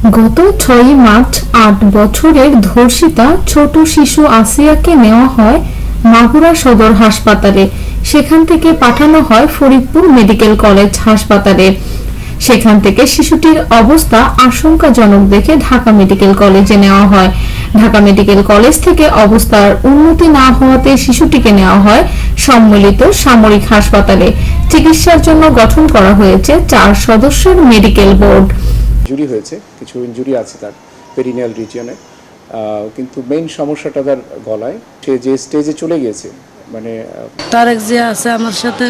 গত ছয় মার্চ আট বছরের ধর্ষিতা ছোট শিশু আসিয়াকে নেওয়া হয় মাগুরা সদর হাসপাতালে। সেখান থেকে পাঠানো হয় ফরিদপুর মেডিকেল কলেজ হাসপাতালে। সেখান থেকে শিশুটির অবস্থা আশঙ্কাজনক দেখে ঢাকা মেডিকেল কলেজে নেওয়া হয়। ঢাকা মেডিকেল কলেজ থেকে অবস্থার উন্নতি না হওয়াতে শিশুটিকে নেওয়া হয় সম্মিলিত সামরিক হাসপাতালে। চিকিৎসার জন্য গঠন করা হয়েছে চার সদস্যের মেডিকেল বোর্ড। ইঞ্জুরি হয়েছে কিছু ইঞ্জুরি আছে তার পেরিনিয়াল রিজিয়নে কিন্তু মেইন সমস্যাটা তার গলায়। সে যে স্টেজে চলে গিয়েছে মানে আহ, তারেক যে আছে আমার সাথে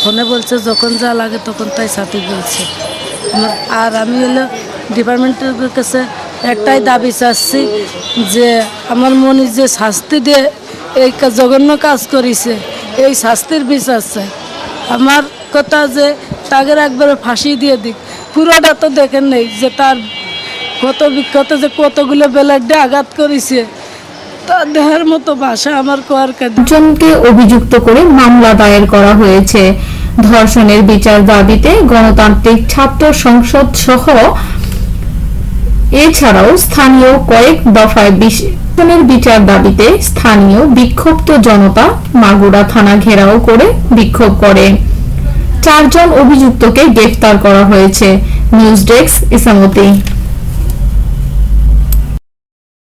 ফোনে বলছে যখন যা লাগে তখন তাই সাথে বলছে। আর আমি হলো ডিপার্টমেন্টের কাছে একটাই দাবি চাচ্ছি যে আমার মনে যে শাস্তি দিয়ে এই জঘন্য কাজ করেছে এই শাস্তির বিচার চাই। আমার কথা যে তাকে একবারে ফাঁসি দিয়ে দিক। পুরোটা তো দেখেন নেই যে তার কত বিক্ষত যে কতগুলো বেলাডে আঘাত করেছে। মতো ভাষা আমার কোয়ার অভিযুক্ত করে মামলা দায়ের করা হয়েছে। ধর্ষণের বিচার দাবিতে গণতান্ত্রিক ছাত্র সংসদ সহ এছাড়াও স্থানীয় কয়েক দফায় বিশেষণের বিচার দাবিতে স্থানীয় বিক্ষুব্ধ জনতা মাগুরা থানা ঘেরাও করে বিক্ষোভ করে। চারজন অভিযুক্তকে গ্রেফতার করা হয়েছে। News desk Ichamati.